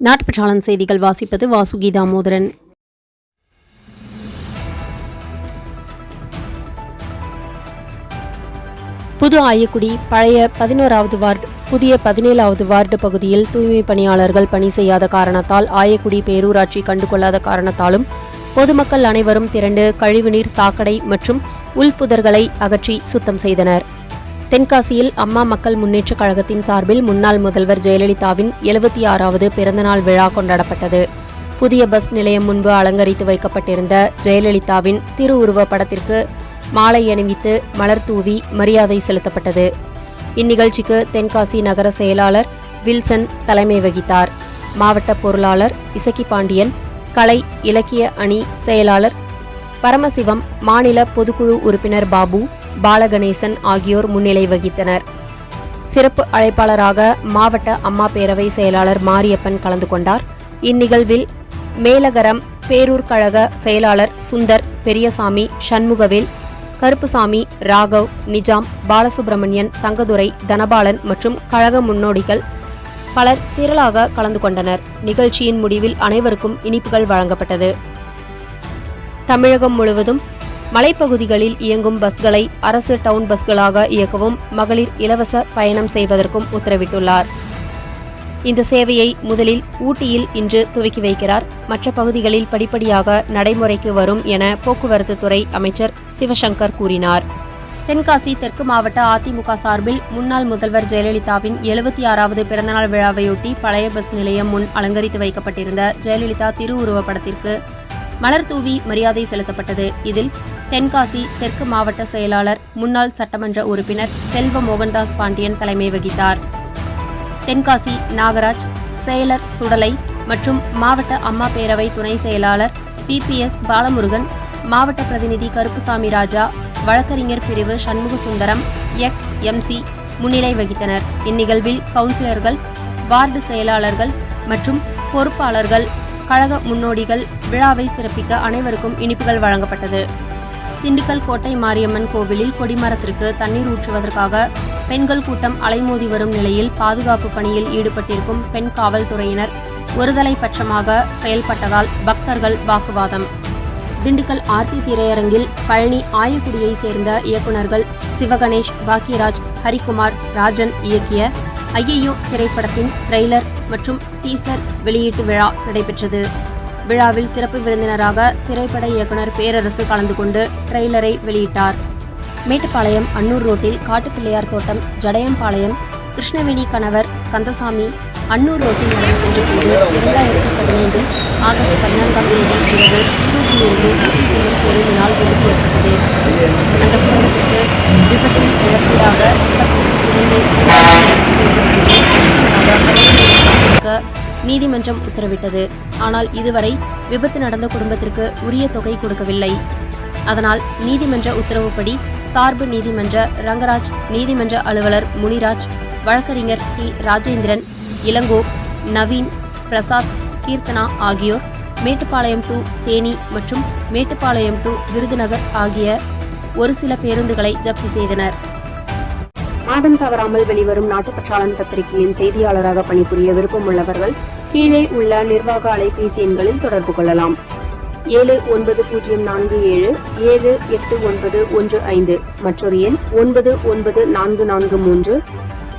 நாட்டுப்பற்றாளன் செய்திகள் வாசிப்பது வாசுகி தாமோதரன் புது ஆயக்குடி பழைய பதினோராவது வார்டு புதிய பதினேழாவது வார்டு பகுதியில் தூய்மை பணியாளர்கள் பணி செய்யாத காரணத்தால் ஆயக்குடி பேரூராட்சி கண்டுகொள்ளாத காரணத்தாலும் பொதுமக்கள் அனைவரும் திரண்டு கழிவுநீர் சாக்கடை மற்றும் உள்புதர்களை அகற்றி சுத்தம் செய்தனர். தென்காசியில் அம்மா மக்கள் முன்னேற்றக் கழகத்தின் சார்பில் முன்னாள் முதல்வர் ஜெயலலிதாவின் எழுபத்தி ஆறாவது பிறந்தநாள் விழா கொண்டாடப்பட்டது. புதிய பஸ் நிலையம் முன்பு அலங்கரித்து வைக்கப்பட்டிருந்த ஜெயலலிதாவின் திருவுருவ படத்திற்கு மாலை அணிவித்து மலர் தூவி மரியாதை செலுத்தப்பட்டது. இந்நிகழ்ச்சிக்கு தென்காசி நகர செயலாளர் வில்சன் தலைமை வகித்தார். மாவட்ட பொருளாளர் இசக்கி பாண்டியன் கலை இலக்கிய அணி செயலாளர் பரமசிவம் மாநில பொதுக்குழு உறுப்பினர் பாபு பாலகணேசன் ஆகியோர் முன்னிலை வகித்தனர். சிறப்பு அழைப்பாளராக மாவட்ட அம்மா பேரவை செயலாளர் மாரியப்பன் கலந்து கொண்டார். இந்நிகழ்வில் மேலகரம் பேரூர் கழக செயலாளர் சுந்தர் பெரியசாமி சண்முகவேல் கருப்புசாமி ராகவ் நிஜாம் பாலசுப்ரமணியன் தங்கதுரை தனபாலன் மற்றும் கழக முன்னோடிகள் பலர் திரளாக கலந்து கொண்டனர். நிகழ்ச்சியின் முடிவில் அனைவருக்கும் இனிப்புகள் வழங்கப்பட்டது. தமிழகம் முழுவதும் மலைப்பகுதிகளில் இயங்கும் பஸ்களை அரசு டவுன் பஸ்களாக இயக்கவும் மகளிர் இலவச பயணம் செய்வதற்கும் உத்தரவிட்டுள்ளார். இந்த சேவையை முதலில் ஊட்டியில் இன்று துவக்கி வைக்கிறார். மற்ற பகுதிகளில் படிப்படியாக நடைமுறைக்கு வரும் என போக்குவரத்து துறை அமைச்சர் சிவசங்கர் கூறினார். தென்காசி தெற்கு மாவட்ட அதிமுக சார்பில் முன்னாள் முதல்வர் ஜெயலலிதாவின் எழுபத்தி ஆறாவது பிறந்தநாள் விழாவையொட்டி பழைய பஸ் நிலையம் முன் அலங்கரித்து வைக்கப்பட்டிருந்த ஜெயலலிதா திருவுருவப் படத்திற்கு மலர் தூவி மரியாதை செலுத்தப்பட்டது. இதில் தென்காசி தெற்கு மாவட்ட செயலாளர் முன்னாள் சட்டமன்ற உறுப்பினர் செல்வ மோகன்தாஸ் பாண்டியன் தலைமை வகித்தார். தென்காசி நாகராஜ் செயலர் சுடலை மற்றும் மாவட்ட அம்மா பேரவை துணை செயலாளர் பிபிஎஸ் பாலமுருகன் மாவட்ட பிரதிநிதி கருப்புசாமி ராஜா வழக்கறிஞர் பிரிவு சண்முக சுந்தரம் எக்ஸ் எம்சி முன்னிலை வகித்தனர். இந்நிகழ்வில் கவுன்சிலர்கள் வார்டு செயலாளர்கள் மற்றும் பொறுப்பாளர்கள் கழக முன்னோடிகள் விழாவை சிறப்பிக்க அனைவருக்கும் இனிப்புகள் வழங்கப்பட்டது. திண்டுக்கல் கோட்டை மாரியம்மன் கோவிலில் கொடிமரத்திற்கு தண்ணீர் ஊற்றுவதற்காக பெண்கள் கூட்டம் அலைமோதி வரும் நிலையில் பாதுகாப்பு பணியில் ஈடுபட்டிருக்கும் பெண் காவல்துறையினர் ஒருதலை பட்சமாக செயல்பட்டதால் பக்தர்கள் வாக்குவாதம். திண்டுக்கல் ஆர்த்தி திரையரங்கில் பழனி ஆயக்குடியை சேர்ந்த இயக்குநர்கள் சிவகணேஷ் பாக்கியராஜ் ஹரிக்குமார் ராஜன் இயக்கிய ஐயையோ திரைப்படத்தின் ட்ரெய்லர் மற்றும் டீசர் வெளியீட்டு விழா நடைபெற்றது. விழாவில் சிறப்பு விருந்தினராக திரைப்பட இயக்குனர் பேரரசு கலந்து கொண்டு ட்ரெய்லரை வெளியிட்டார். மேட்டுப்பாளையம் அன்னூர் ரோட்டில் காட்டுப்பிள்ளையார் தோட்டம் ஜடையம்பாளையம் கிருஷ்ணவேணி கணவர் கந்தசாமி அன்னூர் ரோட்டில் நடந்து சென்ற போது இரண்டாயிரத்தி பதினைந்தில் ஆகஸ்ட் பதினான்காம் தேதி இரவு ஈரோட்டிலிருந்து ஊட்டி செல்லும் நாள் விபத்து ஏற்பட்டது. அந்த குடும்பத்திற்கு விபத்தில் இழப்பீடாக முப்பத்தி இரண்டு நீதிமன்றம் உத்தரவிட்டது. ஆனால் இதுவரை விபத்து நடந்த குடும்பத்திற்கு உரிய தொகை கொடுக்கவில்லை. அதனால் நீதிமன்ற உத்தரவுப்படி சார்பு நீதிமன்ற ரங்கராஜ் நீதிமன்ற அலுவலர் முனிராஜ் வழக்கறிஞர் டி. ராஜேந்திரன் இளங்கோ நவீன் பிரசாத் கீர்த்தனா ஆகியோர் மேட்டுப்பாளையம் டு தேனி மற்றும் மேட்டுப்பாளையம் டு விருதுநகர் ஆகிய ஒரு சில பேருந்துகளை ஜப்தி செய்தனர். மாதம் தவறாமல் வெளிவரும் நாட்டுப்பற்றாளன் பத்திரிகையின் செய்தியாளராக பணிபுரிய விருப்பம் உள்ளவர்கள் கீழே உள்ள நிர்வாக அலைபேசி எண்களில் தொடர்பு கொள்ளலாம். ஏழு ஒன்பது பூஜ்ஜியம் நான்கு ஏழு ஏழு எட்டு ஒன்பது ஒன்று ஐந்து மற்றொரு எண் ஒன்பது ஒன்பது நான்கு நான்கு மூன்று